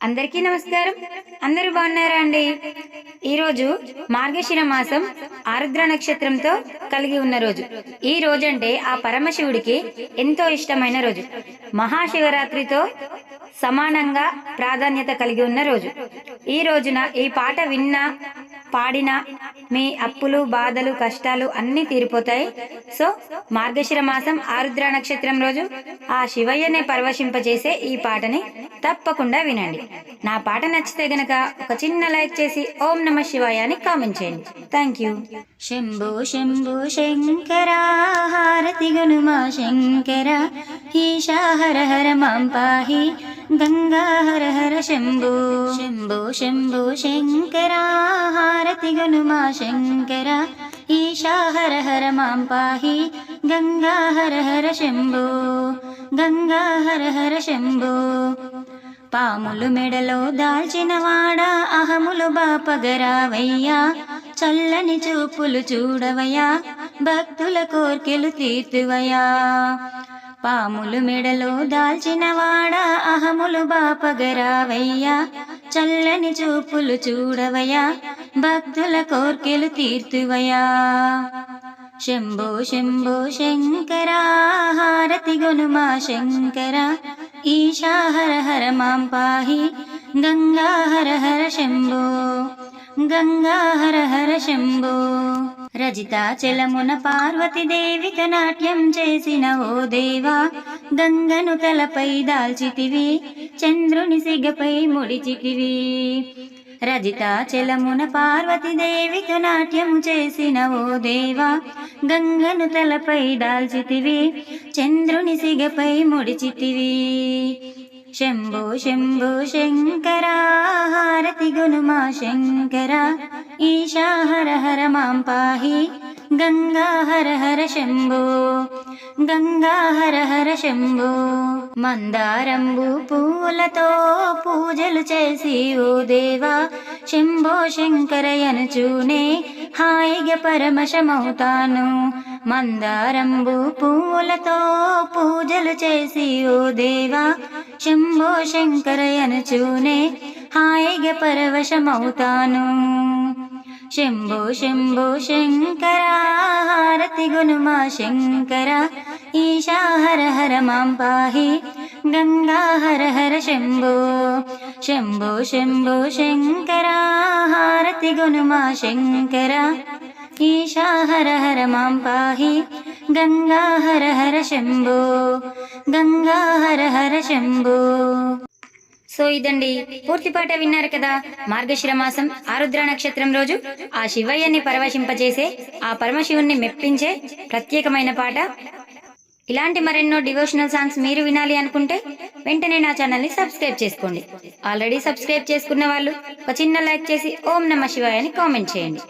అందరికీ నమస్కారం. అందరూ బాగున్నారా అండి? ఈరోజు మార్గశిర మాసం ఆరుద్ర నక్షత్రంతో కలిగి ఉన్న రోజు. ఈ రోజంటే ఆ పరమశివుడికి ఎంతో ఇష్టమైన రోజు. మహాశివరాత్రితో సమానంగా ప్రాధాన్యత కలిగి ఉన్న రోజు. ఈ రోజున ఈ పాట విన్నా పాడినా మీ అప్పులు బాధలు కష్టాలు అన్నీ తీరిపోతాయి. సో మార్గశిర మాసం ఆరుద్ర నక్షత్రం రోజు ఆ శివయ్యనే పరవశింపజేసే ఈ పాటని తప్పకుండా వినండి. నా పాట నచ్చితే గనక ఒక చిన్న లైక్ చేసి ఓం నమ శివాయ అని కామెంట్ చేయండి. Thank you. శంభో శంభో శంకర హారతి శంకర ఈశా హర హర మాం పాహి గంగా హర హర శంభో. శంభో శంభో శంకర హారతి గనుమా శంకర ఈశా హర హర మాం పాహి గంగా హర హర శంభో గంగా హర హర శంభు. పాములు మెడలో దాల్చిన వాడా అహములు బాపగరావయ్యా చల్లని చూపులు చూడవయ్యా భక్తుల కోర్కెలు తీర్తువయ్యా. పాములు మెడలో దాల్చినవాడా అహములు బాపగరావయ్యా. చల్లని చూపులు చూడవయా భక్తుల కోర్కెలు తీర్తువయా శంభో శంభో శంకర హారతి గొనుమా శంకర. ఈశా హర హర మాం పాహి గంగా హర హర శంభో. గంగా హర హర శంభో. రజితాచలమున పార్వతీదేవిక నాట్యం చేసిన ఓ దేవా గంగను తలపై దాల్చితివి చంద్రుని సిగపై ముడిచితివి. రజితాచలమున పార్వతీదేవిక నాట్యం చేసిన ఓ దేవా గంగను తలపై దాల్చితివి చంద్రుని సిగపై ముడిచితివి. శంభో శంభో శంకర హారతి గునుమా శంకర. ఈశా హర హర మాం పాహి గంగా హర హర శంభో. గంగా హర హర శంభో. మందారంబు పూలతో పూజలు చేసి ఓ దేవా శంభో శంకరయనుచూనే హాయిగా పరమశమవుతాను. మందారంబు పూలతో పూజలు చేసి ఓ దేవా శంభో శంకరయనుచూనే హాయిగా పరవశమవుతాను శంభో శంభో శంకర హారతి గునుమా శంకర ఈశా హర హర మాం పాహి గంగా హర హర శంభో శంభో శంభో శంకర హారతి గునుమా శంకర ఈశా హర హర మాం పాహి గంగా హర హర శంభో. గంగా హర హర శంభో. సో ఇదండి పూర్తి పాట విన్నారు కదా మార్గశిర మాసం ఆరుద్ర నక్షత్రం రోజు. ఆ శివయ్యని పరవశింపజేసే ఆ పరమశివుణ్ణి మెప్పించే ప్రత్యేకమైన పాట. ఇలాంటి మరెన్నో డివోషనల్ సాంగ్స్ మీరు వినాలి అనుకుంటే వెంటనే నా ఛానల్ని సబ్స్క్రైబ్ చేసుకోండి. ఆల్రెడీ సబ్స్క్రైబ్ చేసుకున్న వాళ్ళు ఒక చిన్న లైక్ చేసి ఓం నమ శివాయ అని కామెంట్ చేయండి.